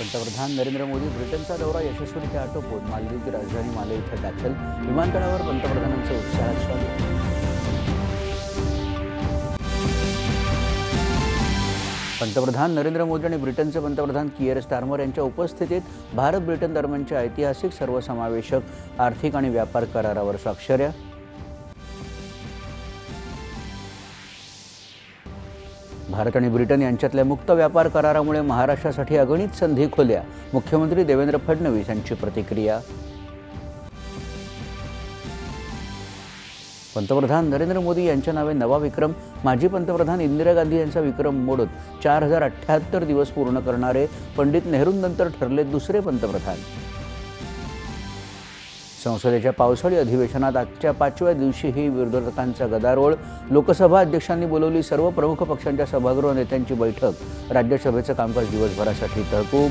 पंतप्रधान नरेंद्र मोदी ब्रिटनचा दौरा यशस्वीरित्या आटोपून मालदीवची राजधानी माले इथं दाखल. विमानतळावर पंतप्रधानांचं उत्साहात स्वागत. पंतप्रधान नरेंद्र मोदी आणि ब्रिटनचे पंतप्रधान किएर स्टार्मर यांच्या उपस्थितीत भारत ब्रिटन दरम्यानच्या ऐतिहासिक सर्वसमावेशक आर्थिक आणि व्यापार करारावर स्वाक्षऱ्या. भारत आणि ब्रिटन यांच्यातल्या मुक्त व्यापार करारामुळे महाराष्ट्रासाठी अगणित संधी खुल्या. मुख्यमंत्री देवेंद्र फडणवीस यांची प्रतिक्रिया. पंतप्रधान नरेंद्र मोदी यांच्या नावे नवा विक्रम. माजी पंतप्रधान इंदिरा गांधी यांचा विक्रम मोडत चार हजार अठ्ठ्याहत्तर दिवस पूर्ण करणारे पंडित नेहरूंनंतर ठरले दुसरे पंतप्रधान. संसदेच्या पावसाळी अधिवेशनात आजच्या पाचव्या दिवशीही विरोधकांचा गदारोळ. लोकसभा अध्यक्षांनी बोलवली सर्व प्रमुख पक्षांच्या सभागृह नेत्यांची बैठक. राज्यसभेचं कामकाज दिवसभरासाठी तहकूब.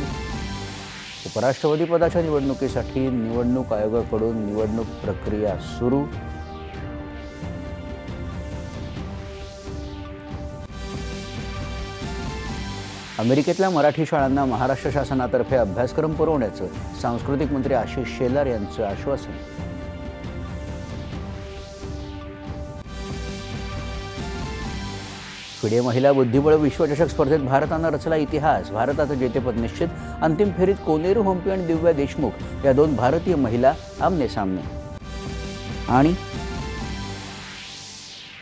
उपराष्ट्रपती पदाच्या निवडणुकीसाठी निवडणूक आयोगाकडून निवडणूक प्रक्रिया सुरू. अमेरिकेतल्या मराठी शाळांना महाराष्ट्र शासनातर्फे अभ्यासक्रम पुरवण्याचं सांस्कृतिक मंत्री आशिष शेलार यांचं आश्वासन. फिडे महिला बुद्धिबळ विश्वचषक स्पर्धेत भारतानं रचला इतिहास. भारताचं जेतेपद निश्चित. अंतिम फेरीत कोनेरू होम्पी आणि दिव्या देशमुख या दोन भारतीय महिला आमने सामने. आणि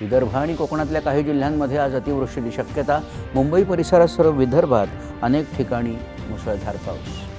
विदर्भ आणि कोकणातल्या काही जिल्ह्यांमध्ये आज अतिवृष्टीची शक्यता. मुंबई परिसरासह विदर्भात अनेक ठिकाणी मुसळधार पाऊस.